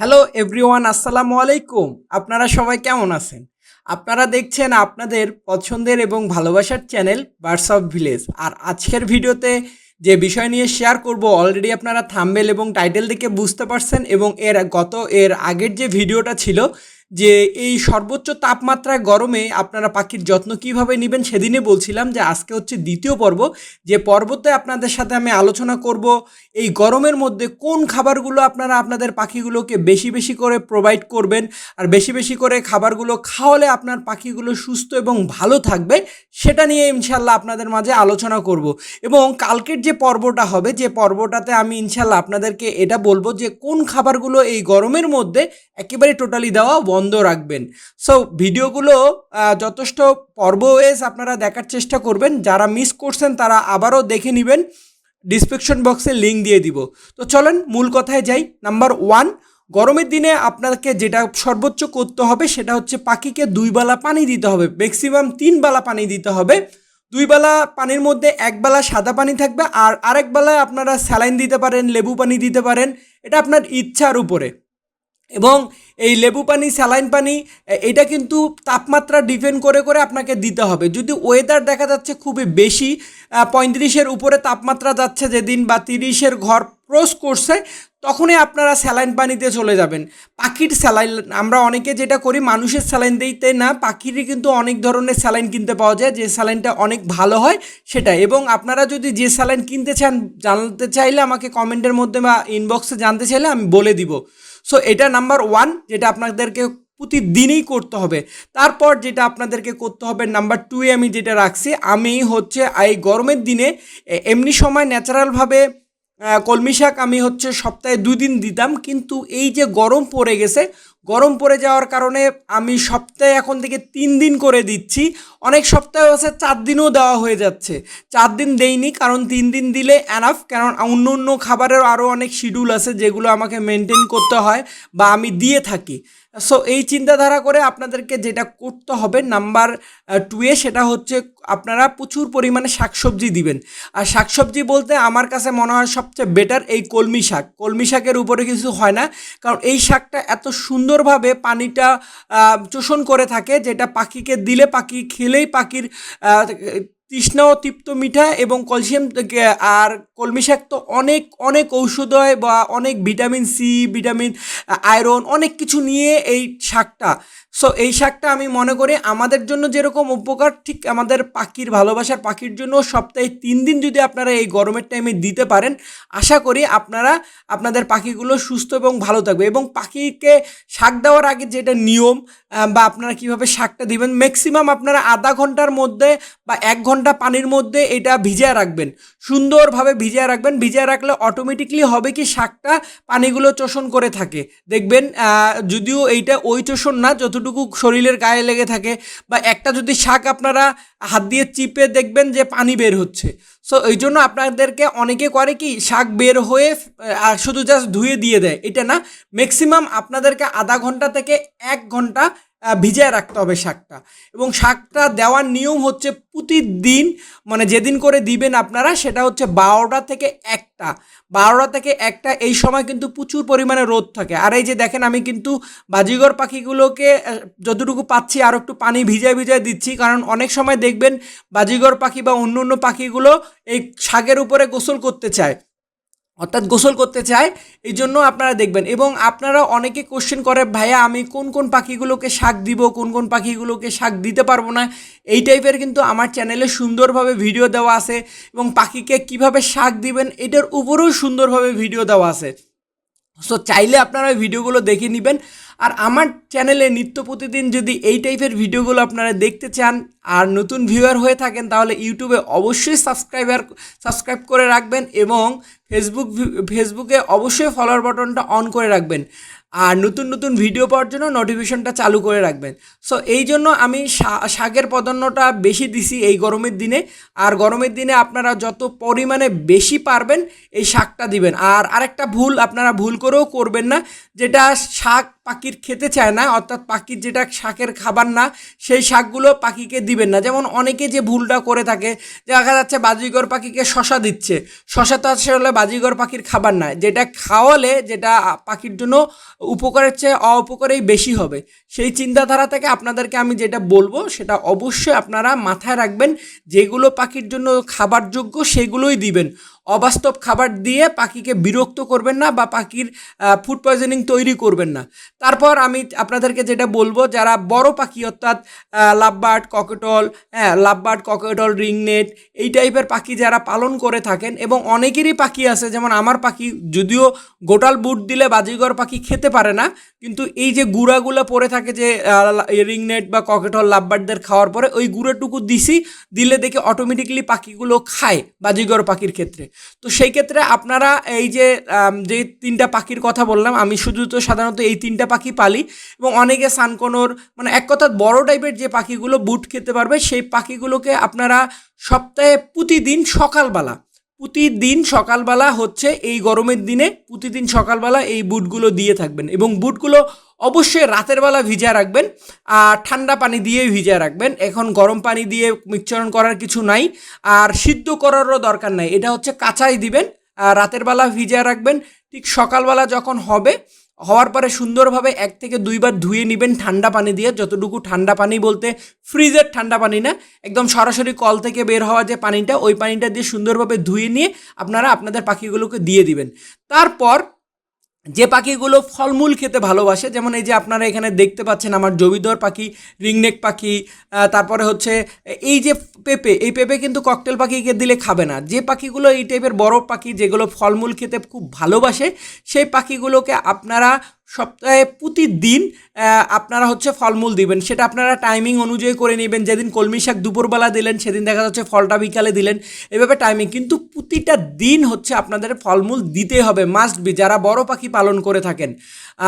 Hello everyone আসসালামু আলাইকুম। আপনারা সবাই কেমন আছেন? আপনারা দেখছেন আপনাদের পছন্দের এবং ভালোবাসার চ্যানেল বার্ডস অফ ভিলেজ আর আজকের ভিডিওতে যে বিষয় নিয়ে শেয়ার করব অলরেডি আপনারা থাম্বেল এবং টাইটেল দেখে বুঝতে পারছেন এবং এর গত, এর আগের যে ভিডিওটা ছিল যে এই সর্বোচ্চ তাপমাত্রায় গরমে আপনারা পাখির যত্ন কীভাবে নেবেন সেদিনে বলছিলাম যে আজকে হচ্ছে দ্বিতীয় পর্ব। যে পর্বতে আপনাদের সাথে আমি আলোচনা করব এই গরমের মধ্যে কোন খাবারগুলো আপনারা আপনাদের পাখিগুলোকে বেশি বেশি করে প্রোভাইড করবেন আর বেশি বেশি করে খাবারগুলো খাওয়ালে আপনার পাখিগুলো সুস্থ এবং ভালো থাকবে সেটা নিয়ে ইনশাল্লাহ আপনাদের মাঝে আলোচনা করব। এবং কালকের যে পর্বটা হবে, যে পর্বটাতে আমি ইনশাল্লাহ আপনাদেরকে এটা বলব যে কোন খাবারগুলো এই গরমের মধ্যে একেবারে টোটালি দেওয়া বন্ধ রাখবেন। সো ভিডিওগুলো যথেষ্ট পর্ব ওয়েস আপনারা দেখার চেষ্টা করবেন। যারা মিস করছেন, তারা আবারও দেখে নেবেন। ডিসক্রিপশন বক্সে লিঙ্ক দিয়ে দিব। তো চলেন, মূল কথায় যাই। নাম্বার ওয়ান গরমের দিনে আপনাকে যেটা সর্বোচ্চ করতে হবে, সেটা হচ্ছে পাখিকে দুই বেলা পানি দিতে হবে। ম্যাক্সিমাম তিন বেলা পানি দিতে হবে। দুই বেলা পানির মধ্যে এক বেলা সাদা পানি থাকবে, আর আরেক বেলায় আপনারা স্যালাইন দিতে পারেন, লেবু পানি দিতে পারেন। এটা আপনার ইচ্ছার উপরে। এবং এই লেবু পানি, স্যালাইন পানি এটা কিন্তু তাপমাত্রা ডিপেন্ড করে করে আপনাকে দিতে হবে। যদি ওয়েদার দেখা যাচ্ছে খুবই বেশি পঁয়ত্রিশের উপরে তাপমাত্রা যাচ্ছে যেদিন বা তিরিশের ঘর ক্রস করছে, তখনই আপনারা স্যালাইন পানিতে চলে যাবেন। পাখির স্যালাইন, আমরা অনেকে যেটা করি, মানুষের স্যালাইন দিতে না, পাখিরই কিন্তু অনেক ধরনের স্যালাইন কিনতে পাওয়া যায়, যে স্যালাইনটা অনেক ভালো হয় সেটা এবং আপনারা যদি যে স্যালাইন কিনতে চান, জানতে চাইলে আমাকে কমেন্টের মধ্যে বা ইনবক্সে জানতে চাইলে আমি বলে দিব। সো এটা নাম্বার ওয়ান যেটা আপনাদেরকে প্রতিদিনই করতে হবে। তারপর যেটা আপনাদেরকে করতে হবে নাম্বার টুয়ে আমি যেটা রাখছি, আমি হচ্ছে এই গরমের দিনে এমনি সময় ন্যাচারালভাবে কলমি শাক আমি হচ্ছে সপ্তাহে দুই দিন দিতাম, কিন্তু এই যে গরম পড়ে গেছে গরম পড়ে যাওয়ার কারণে আমি সপ্তাহে এখন থেকে তিন দিন করে দিচ্ছি। অনেক সপ্তাহে হচ্ছে চার দিনও দেওয়া হয়ে যাচ্ছে। চার দিন দেইনি, কারণ তিন দিন দিলে অ্যানাফ কারণ অন্য অন্য খাবারের আরও অনেক শিডিউল আছে যেগুলো আমাকে মেনটেন করতে হয় বা আমি দিয়ে থাকি। সো এই চিন্তাধারা করে আপনাদেরকে যেটা করতে হবে নাম্বার টুয়ে সেটা হচ্ছে আপনারা প্রচুর পরিমাণে শাকসবজি দিবেন। আর শাকসবজি বলতে আমার কাছে মনে হয় সবচেয়ে বেটার এই কলমি শাক। কলমি শাকের উপরে কিছু হয় না, কারণ এই শাকটা এত সুন্দরভাবে পানিটা শোষণ করে থাকে, যেটা পাখিকে দিলে পাখি খেলেই পাখির তৃষ্ণা ও তৃপ্ত মিঠা এবং ক্যালসিয়াম আর কলমি শাক তো অনেক অনেক ঔষধ হয় বা অনেক ভিটামিন সি ভিটামিন আয়রন অনেক কিছু নিয়ে এই শাকটা। সো এই শাকটা আমি মনে করি আমাদের জন্য যেরকম উপকার, ঠিক আমাদের পাখির ভালোবাসার পাখির জন্য সপ্তাহে তিন দিন যদি আপনারা এই গরমের টাইমে দিতে পারেন, আশা করি আপনারা আপনাদের পাখিগুলো সুস্থ এবং ভালো থাকবে। এবং পাখিকে শাক দেওয়ার আগে যেটা নিয়ম বা আপনারা কীভাবে শাকটা দিবেন ম্যাক্সিমাম আপনারা আধা ঘণ্টার মধ্যে বা এক ঘণ্টা পানির মধ্যে এটা ভিজিয়ে রাখবেন। সুন্দরভাবে ভিজিয়ে রাখবেন। ভিজিয়ে রাখলে অটোমেটিকলি হবে কি শাকটা পানিগুলো চোষণ করে থাকে। দেখবেন যদিও এইটা ওই চোষণ না যতটুকু শরীরের গায়ে লেগে থাকে বা একটা যদি শাক আপনারা হাত দিয়ে চিপে দেখবেন যে পানি বের হচ্ছে। সো এই জন্য আপনাদেরকে অনেকে করে কি শাক বের হয়ে শুধু জাস্ট ধুয়ে দিয়ে দেয়। এটা না ম্যাক্সিমাম আপনাদেরকে আধা ঘণ্টা থেকে এক ঘণ্টা ভিজিয়ে রাখতে হবে শাকটা। এবং শাকটা দেওয়ার নিয়ম হচ্ছে প্রতিদিন মানে যেদিন করে দিবেন আপনারা, সেটা হচ্ছে বারোটা থেকে একটা। বারোটা থেকে একটা, এই সময় কিন্তু প্রচুর পরিমাণে রোদ থাকে। আর এই যে দেখেন, আমি কিন্তু বাজিগর পাখিগুলোকে যতটুকু পাচ্ছি, আর একটু পানি ভিজায় ভিজায় দিচ্ছি। কারণ অনেক সময় দেখবেন, বাজিগর পাখি বা অন্য অন্য পাখিগুলো এই শাকের উপরে গোসল করতে চায়। অর্থাৎ গোসল করতে চায়, এই জন্য আপনারা দেখবেন। এবং আপনারা অনেকে কোশ্চেন করে, ভাইয়া, আমি কোন কোন পাখিগুলোকে শাক দিব? কোন কোন পাখিগুলোকে শাক দিতে পারব না? এই টাইপের কিন্তু আমার চ্যানেলে সুন্দরভাবে ভিডিও দেওয়া আছে এবং পাখিকে কীভাবে শাক দিবেন, এটার উপরেও সুন্দরভাবে ভিডিও দেওয়া আছে। সো চাইলে আপনারা ভিডিওগুলো দেখে নেবেন। আর আমার চ্যানেলে নিত্য প্রতিদিন যদি এই টাইপের ভিডিওগুলো আপনারা দেখতে চান আর নতুন ভিউয়ার হয়ে থাকেন, তাহলে ইউটিউবে অবশ্যই সাবস্ক্রাইবার সাবস্ক্রাইব করে রাখবেন এবং ফেসবুক ফেসবুকে অবশ্যই ফলোয়ার বাটনটা অন করে রাখবেন। আর নতুন নতুন ভিডিও পাওয়ার জন্য নোটিফিকেশনটা চালু করে রাখবেন। সো এই জন্য আমি শাকের প্রাধান্যটা বেশি দিছি এই গরমের দিনে। আর গরমের দিনে আপনারা যত পরিমাণে বেশি পারবেন, এই শাকটা দিবেন। আর আরেকটা ভুল আপনারা ভুল করেও করবেন না, যেটা শাক পাখির খেতে চায় না, অর্থাৎ পাখির যেটা শাকের খাবার না, সেই শাকগুলো পাখিকে দিবেন না। যেমন অনেকে যে ভুলটা করে থাকে, দেখা যাচ্ছে বাজিগর পাখিকে শশা দিচ্ছে। শশা তো আসলে বাজিগর পাখির খাবার না যেটা খাওয়ালে যেটা পাখির জন্য উপকারের চেয়ে অপকারেই বেশি হবে। সেই চিন্তাধারা থেকে আপনাদেরকে আমি যেটা বলব, সেটা অবশ্যই আপনারা মাথায় রাখবেন, যেগুলো পাখির জন্য খাবার যোগ্য সেগুলোই দিবেন। অবাস্তব খাবার দিয়ে পাখিকে বিরক্ত করবেন না বা পাখির ফুড পয়জনিং তৈরি করবেন না। তারপর আমি আপনাদেরকে যেটা বলব, যারা বড় পাখি অর্থাৎ লাভবার্ড, ককেটল হ্যাঁ লাভবার্ড, ককেটল, রিংনেট, এই টাইপের পাখি যারা পালন করে থাকেন এবং অনেকেরই পাখি আছে, যেমন আমার পাখি, যদিও গোটাল বুট দিলে বাজিগর পাখি খেতে পারে না, কিন্তু এই যে গুঁড়াগুলো পড়ে থাকে যে রিংনেট বা ককেটল লাভবার্ডদের খাওয়ার পরে, ওই গুঁড়োটুকু দিছি, দিলে দেখে অটোমেটিকলি পাখিগুলো খায় বাজিগর পাখির ক্ষেত্রে। তো সেই ক্ষেত্রে আপনারা এই যে যে তিনটা পাখির কথা বললাম, আমি শুধু তো সাধারণত এই তিনটা পাখি পালি এবং অনেকে সানকোনোর মানে এক কথা বড় টাইপের যে পাখিগুলো বুট খেতে পারবে, সেই পাখিগুলোকে আপনারা সপ্তাহে প্রতিদিন সকালবেলা প্রতিদিন সকালবেলা হচ্ছে এই গরমের দিনে প্রতিদিন সকালবেলা এই বুটগুলো দিয়ে থাকবেন এবং বুটগুলো অবশ্যই রাতের বেলা ভিজা রাখবেন, আর ঠান্ডা পানি দিয়ে ভিজা রাখবেন। এখন গরম পানি দিয়ে মিশ্রণ করার কিছু নাই, আর সিদ্ধ করারও দরকার নাই। এটা হচ্ছে কাঁচাই দিবেন রাতের বেলা ভিজা রাখবেন। ঠিক সকালবেলা যখন হবে হওয়ার পরে সুন্দরভাবে এক থেকে দুইবার ধুয়ে নেবেন ঠান্ডা পানি দিয়ে। যতটুকু ঠান্ডা পানি বলতে ফ্রিজের ঠান্ডা পানি না, একদম সরাসরি কল থেকে বের হওয়া যে পানিটা, ওই পানিটা দিয়ে সুন্দরভাবে ধুয়ে নিয়ে আপনারা আপনাদের পাখিগুলোকে দিয়ে দিবেন। তারপর যে পাখিগুলো ফলমূল খেতে ভালোবাসে, যেমন এই যে আপনারা এখানে দেখতে পাচ্ছেন আমার জবিদর পাখি, রিংনেক পাখি তারপরে হচ্ছে এই যে পেঁপে, এই পেঁপে কিন্তু ককটেল পাখিকে দিলে খাবে না। যে পাখিগুলো এই টাইপের বড় পাখি যেগুলো ফলমূল খেতে খুব ভালোবাসে, সেই পাখিগুলোকে আপনারা সপ্তাহে প্রতিদিন আপনারা হচ্ছে ফলমূল দিবেন। সেটা আপনারা টাইমিং অনুযায়ী করে নেবেন। যেদিন কলমি শাক দুপুরবেলা দিলেন, সেদিন দেখা যাচ্ছে ফলটা বিকালে দিলেন। এভাবে টাইমিং কিন্তু প্রতিটা দিন হচ্ছে আপনাদের ফলমূল দিতে হবে মাস্ট বি যারা বড় পাখি পালন করে থাকেন,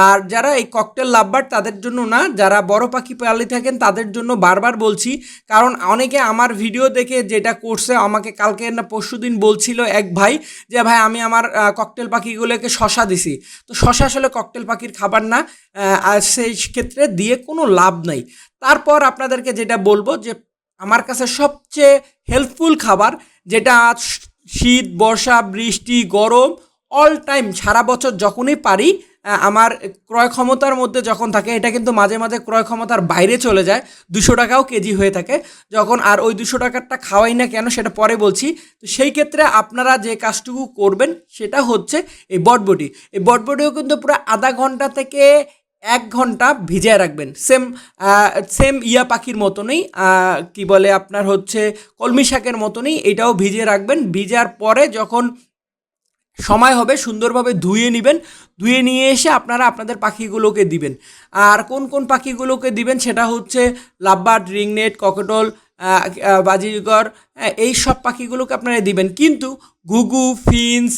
আর যারা এই ককটেল লাভবার তাদের জন্য না, যারা বড় পাখি পালি থাকেন, তাদের জন্য বারবার বলছি, কারণ অনেকে আমার ভিডিও দেখে যেটা করছে, আমাকে কালকে না পরশু দিন বলছিল এক ভাই, যে, ভাই, আমি আমার ককটেল পাখিগুলোকে শশা দিছি। তো শশা আসলে ককটেল পাখির খাবার না আর সেই ক্ষেত্রে দিয়ে কোনো লাভ নাই। তারপর আপনাদেরকে যেটা বলব যে, আমার কাছে সবচেয়ে হেল্পফুল খাবার, যেটা শীত, বর্ষা, বৃষ্টি, গরম অল টাইম সারা বছর যখনই পারি আমার ক্রয় ক্ষমতার মধ্যে যখন থাকে, এটা কিন্তু মাঝে মাঝে ক্রয় ক্ষমতার বাইরে চলে যায়, দুশো টাকাও কেজি হয়ে থাকে। যখন আর ওই দুশো টাকারটা খাওয়াই না কেন, সেটা পরে বলছি। তো সেই ক্ষেত্রে আপনারা যে কাজটুকু করবেন, সেটা হচ্ছে এই বটবটি এই বটবটিও কিন্তু পুরো আধা ঘণ্টা থেকে এক ঘণ্টা ভিজিয়ে রাখবেন। সেম সেম ইয়া পাখির মতনই কি বলে আপনার হচ্ছে কলমি শাকের মতনই এটাও ভিজিয়ে রাখবেন। ভিজার পরে যখন সময় হবে, সুন্দরভাবে ধুয়ে নেবেন। ধুয়ে নিয়ে এসে আপনারা আপনাদের পাখিগুলোকে দিবেন। আর কোন কোন পাখিগুলোকে দিবেন সেটা হচ্ছে লাভবার্ড, রিংনেট, ককটল বাজিগর এই সব পাখিগুলোকে আপনারা দিবেন। কিন্তু ঘুঘু ফিন্স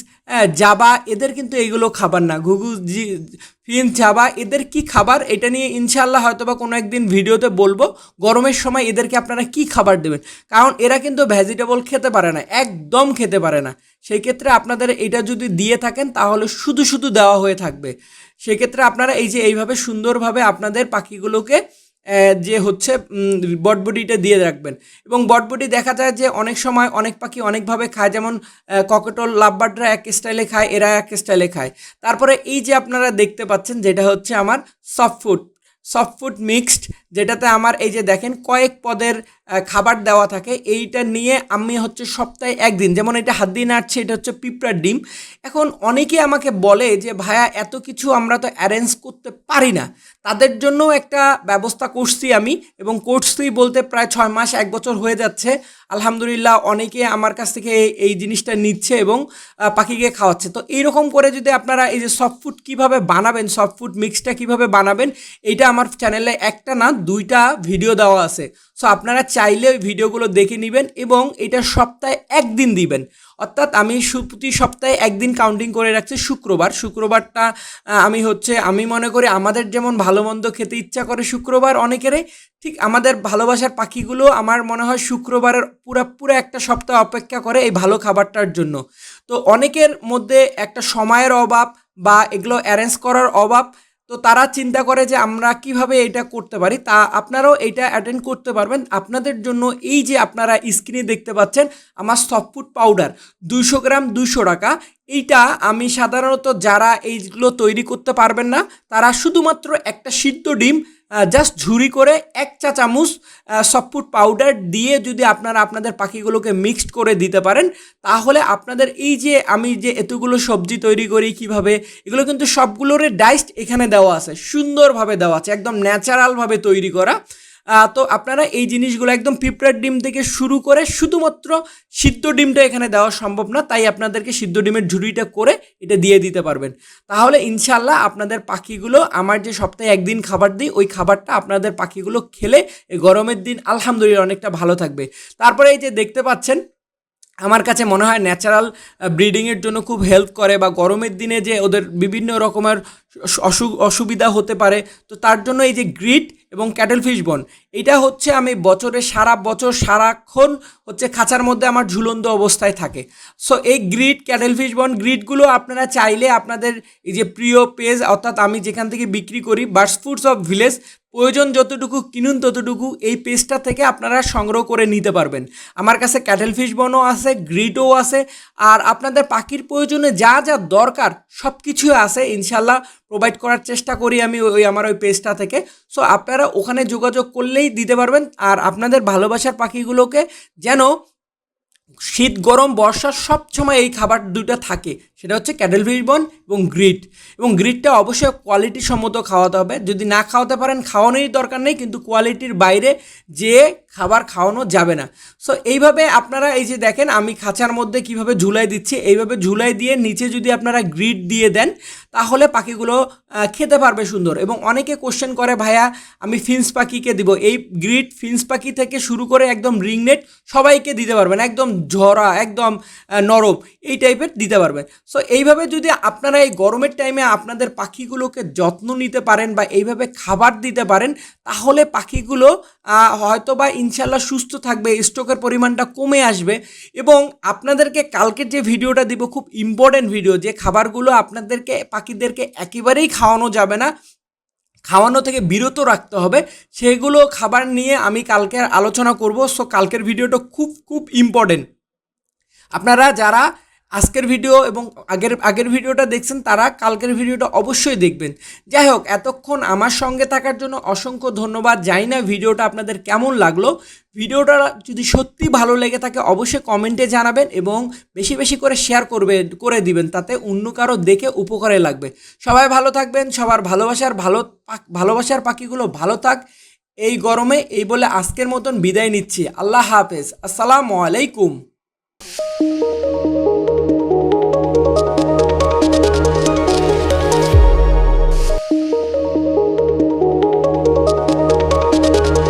জাবা, এদের কিন্তু এইগুলো খাবার না। ঘুঘু ফিন্স জাবা, এদের কি খাবার? এটা নিয়ে ইনশাল্লাহ হয়তো বা কোনো একদিন ভিডিওতে বলব। গরমের সময় এদেরকে আপনারা কি খাবার দেবেন? কারণ এরা কিন্তু ভেজিটেবল খেতে পারে না, একদম খেতে পারে না। সেই ক্ষেত্রে আপনাদের এটা যদি দিয়ে থাকেন, তাহলে শুধু শুধু দেওয়া হয়ে থাকবে। সেক্ষেত্রে আপনারা এই যে এইভাবে সুন্দরভাবে আপনাদের পাখিগুলোকে যে হচ্ছে উম, বটবডিটা দিয়ে রাখবেন। এবং বটবডি দেখা যায় যে অনেক সময় অনেক পাখি অনেকভাবে খায়। যেমন ককেটল লাভবার্ডরা এক স্টাইলে খায় এরা এক স্টাইলে খায়। তারপরে এই যে আপনারা দেখতে পাচ্ছেন যেটা হচ্ছে আমার soft food soft food mixed যেটাতে আমার এই যে দেখেন কয়েক পদের খাবার দেওয়া থাকে। এইটা নিয়ে আমি হচ্ছে সপ্তাহে একদিন যেমন এটা হাত দিয়ে নাড়ছে এটা হচ্ছে পিঁপড়ার ডিম। এখন অনেকে আমাকে বলে যে ভাইয়া এত কিছু আমরা তো অ্যারেঞ্জ করতে পারি না। তাদের জন্য একটা ব্যবস্থা করছি আমি এবং করছি বলতে প্রায় ছয় মাস, এক বছর হয়ে যাচ্ছে। আলহামদুলিল্লাহ অনেকে আমার কাছ থেকে এই- জিনিসটা নিচ্ছে এবং পাখিকে খাওয়াচ্ছে। তো এইরকম করে যদি আপনারা এই যে সফট ফুড কীভাবে বানাবেন সফট ফুড মিক্সটা কীভাবে বানাবেন এইটা আমার চ্যানেলে একটা না, দুইটা ভিডিও দেওয়া আছে। সো আপনারা চাইলে ওই ভিডিওগুলো দেখে নেবেন এবং এটা সপ্তাহে একদিন দিবেন। অর্থাৎ আমি প্রতি সপ্তাহে একদিন কাউন্টিং করে রাখছি শুক্রবার। শুক্রবারটা আমি হচ্ছে, আমি মনে করি আমাদের যেমন ভালো মন্দ খেতে ইচ্ছা করে শুক্রবার অনেকেরই, ঠিক আমাদের ভালোবাসার পাখিগুলো আমার মনে হয় শুক্রবারের পুরা, পুরো একটা সপ্তাহ অপেক্ষা করে এই ভালো খাবারটার জন্য। তো অনেকের মধ্যে একটা সময়ের অভাব বা এগুলো অ্যারেঞ্জ করার অভাব তো তারা চিন্তা করে যে আমরা কীভাবে এটা করতে পারি, তা আপনারাও এটা অ্যাটেন্ড করতে পারবেন। আপনাদের জন্য এই যে আপনারা স্ক্রিনে দেখতে পাচ্ছেন, আমার সফটফুড পাউডার দুইশো গ্রাম, দুইশো টাকা। এইটা আমি সাধারণত যারা এইগুলো তৈরি করতে পারবেন না, তারা শুধুমাত্র একটা সিদ্ধ ডিম জাস্ট ঝুরি করে এক চা চামচ সফটফুড পাউডার দিয়ে যদি আপনারা আপনাদের পাখিগুলোকে মিক্সড করে দিতে পারেন, তাহলে আপনাদের এই যে আমি যে এতগুলো সবজি তৈরি করি কীভাবে, এগুলো কিন্তু সবগুলোরে ডাইসড এখানে দেওয়া আছে, সুন্দরভাবে দেওয়া আছে, একদম ন্যাচারালভাবে তৈরি করা। তো আপনারা এই জিনিসগুলো একদম পিঁপড়ার ডিম থেকে শুরু করে শুধুমাত্র সিদ্ধ ডিমটা এখানে দেওয়া সম্ভব না, তাই আপনাদেরকে সিদ্ধ ডিমের ঝুড়িটা করে এটা দিয়ে দিতে পারবেন। তাহলে ইনশাল্লাহ আপনাদের পাখিগুলো, আমার যে সপ্তাহে একদিন খাবার দিই, ওই খাবারটা আপনাদের পাখিগুলো খেলে গরমের দিন আলহামদুলিল্লাহ অনেকটা ভালো থাকবে। তারপরে এই যে দেখতে পাচ্ছেন, আমার কাছে মনে হয় ন্যাচারাল ব্রিডিংয়ের জন্য খুব হেল্প করে বা গরমের দিনে যে ওদের বিভিন্ন রকমের অসু অসুবিধা হতে পারে। তো তার জন্য এই যে গ্রিট এবং ক্যাটেল ফিশ বন এটা হচ্ছে আমি বছরে সারা বছর সারাক্ষণ হচ্ছে খাঁচার মধ্যে আমার ঝুলন্ত অবস্থায় থাকে। সো এই গ্রিট ক্যাটেল ফিশ বন গ্রিটগুলো আপনারা চাইলে আপনাদের এই যে প্রিয় পেজ, অর্থাৎ আমি যেখান থেকে বিক্রি করি বার্ডস ফুডস অফ ভিলেজ প্রয়োজন যতটুকু কিনুন ততটুকু এই পেজটা থেকে আপনারা সংগ্রহ করে নিতে পারবেন। আমার কাছে ক্যাটেল ফিশ বনও আছে গ্রিটও আছে, আর আপনাদের পাখির প্রয়োজনে যা যা দরকার সব কিছুই আছে ইনশাল্লাহ প্রোভাইড করার চেষ্টা করি আমি ওই আমার ওই পেজটা থেকে। সো আপনারা ওখানে যোগাযোগ করলেই দিতে পারবেন। আর আপনাদের ভালোবাসার পাখিগুলোকে যেন শীত, গরম, বর্ষা সব সময় এই খাবার দুটো থাকে। সেটা হচ্ছে ক্যাডেল ফিশ বন এবং গ্রিট। এবং গ্রিটটা অবশ্যই কোয়ালিটি সম্মত খাওয়াতে হবে। যদি না খাওয়াতে পারেন, খাওয়ানোরই দরকার নেই, কিন্তু কোয়ালিটির বাইরে যে খাবার খাওয়ানো যাবে না। সো এইভাবে আপনারা এই যে দেখেন, আমি খাঁচার মধ্যে কীভাবে ঝুলাই দিচ্ছি, এইভাবে ঝুলাই দিয়ে নিচে যদি আপনারা গ্রিট দিয়ে দেন, তাহলে পাখিগুলো খেতে পারবে সুন্দর। এবং অনেকে কোশ্চেন করে, ভাইয়া, আমি ফিন্স পাখিকে দিব। এই গ্রিট ফিন্স পাখি থেকে শুরু করে একদম রিংনেট সবাইকে দিতে পারবেন। একদম ঝরা, একদম নরম, এই টাইপের দিতে পারবেন সো এইভাবে যদি আপনারা এই গরমের টাইমে আপনাদের পাখিগুলোকে যত্ন নিতে পারেন বা এইভাবে খাবার দিতে পারেন, তাহলে পাখিগুলো হয়তো বা ইনশাল্লাহ সুস্থ থাকবে, স্টকের পরিমাণটা কমে আসবে এবং আপনাদেরকে কালকের যে ভিডিওটা দিব, খুব ইম্পর্টেন্ট ভিডিও যে খাবারগুলো আপনাদেরকে, পাখিদেরকে একেবারেই খাওয়ানো যাবে না খাওয়ানো থেকে বিরত রাখতে হবে। সেগুলো খাবার নিয়ে আমি কালকে আলোচনা করব। সো কালকের ভিডিওটা খুব খুব ইম্পর্টেন্ট আপনারা যারা আজকের ভিডিও এবং আগের আগের ভিডিওটা দেখছেন তারা, কালকের ভিডিওটা অবশ্যই দেখবেন। যাই হোক, এতক্ষণ আমার সঙ্গে থাকার জন্য অসংখ্য ধন্যবাদ। জানি না ভিডিওটা আপনাদের কেমন লাগল। ভিডিওটা যদি সত্যি ভালো লেগে থাকে, অবশ্যই কমেন্টে জানাবেন এবং বেশি বেশি করে শেয়ার করবে, করে দিবেন। তাতে অন্য কারও দেখে উপকারে লাগবে। সবাই ভালো থাকবেন, সবার ভালোবাসার ভালো ভালোবাসার পাখিগুলো ভালো থাক। এই গরমে এই বলে আজকের মতন বিদায় নিচ্ছি। আল্লাহ হাফেজ। আসসালামু আলাইকুম।